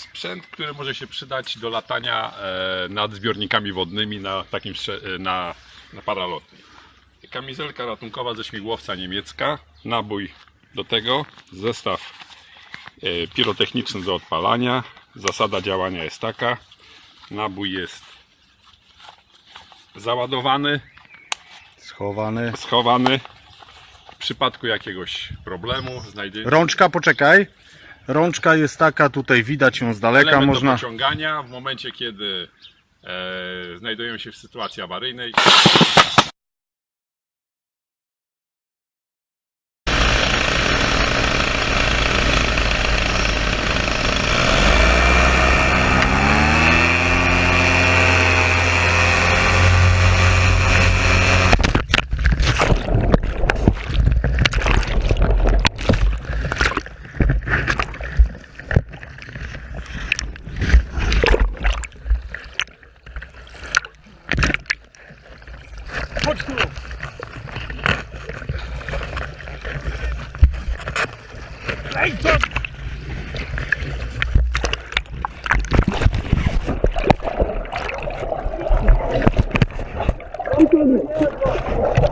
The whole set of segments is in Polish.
sprzęt, który może się przydać do latania e, nad zbiornikami wodnymi na takim e, na, na paralotni. Kamizelka ratunkowa ze śmigłowca niemiecka, nabój do tego, zestaw e, pirotechniczny do odpalania. Zasada działania jest taka: nabój jest załadowany, Schowany. schowany. W przypadku jakiegoś problemu znajduje Rączka, poczekaj. Rączka jest taka, tutaj widać ją z daleka, element można... do pociągania w momencie, kiedy e, znajdują się w sytuacji awaryjnej. Forte, Eita! Thank you.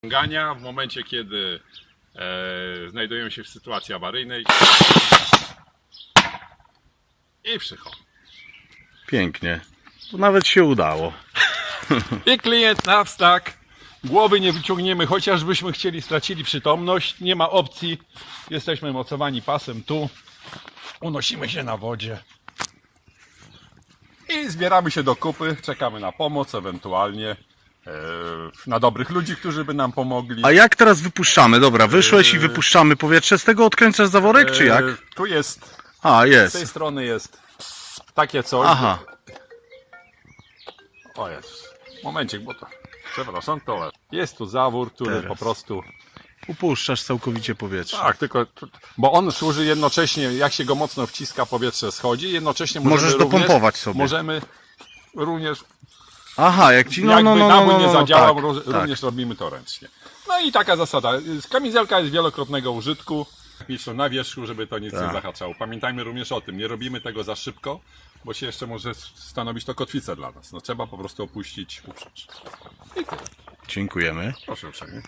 Pociągania w momencie, kiedy e, znajdują się w sytuacji awaryjnej. I przychodzą. Pięknie. To nawet się udało. I klient na wstak. Głowy nie wyciągniemy, chociażbyśmy chcieli, stracili przytomność. Nie ma opcji. Jesteśmy mocowani pasem tu. Unosimy się na wodzie. I zbieramy się do kupy. Czekamy na pomoc, ewentualnie na dobrych ludzi, którzy by nam pomogli. A jak teraz wypuszczamy? Dobra, wyszłeś i Yy. wypuszczamy powietrze. Z tego odkręcasz zaworek, czy jak? E, Tu jest, A, z tej jest. strony jest takie coś. Aha. O jest. Momencik, bo to. Przepraszam, to jest tu zawór, który Teraz. po prostu. Upuszczasz całkowicie powietrze. Tak, tylko. Bo on służy jednocześnie, jak się go mocno wciska, powietrze schodzi, jednocześnie możemy Możesz również, dopompować sobie. Możemy również, Aha, jak ci... No, jakby no, no, no, nabój no, nie no, zadziałał, tak, ró- tak. również robimy to ręcznie. No i taka zasada. Kamizelka jest wielokrotnego użytku. Piszą na wierzchu, żeby to nic nie Tak. zahaczało. Pamiętajmy również o tym, nie robimy tego za szybko, bo się jeszcze może stanowić to kotwicę dla nas. No trzeba po prostu opuścić, uprzeć. I tyle. Dziękujemy. Proszę uprzejmie.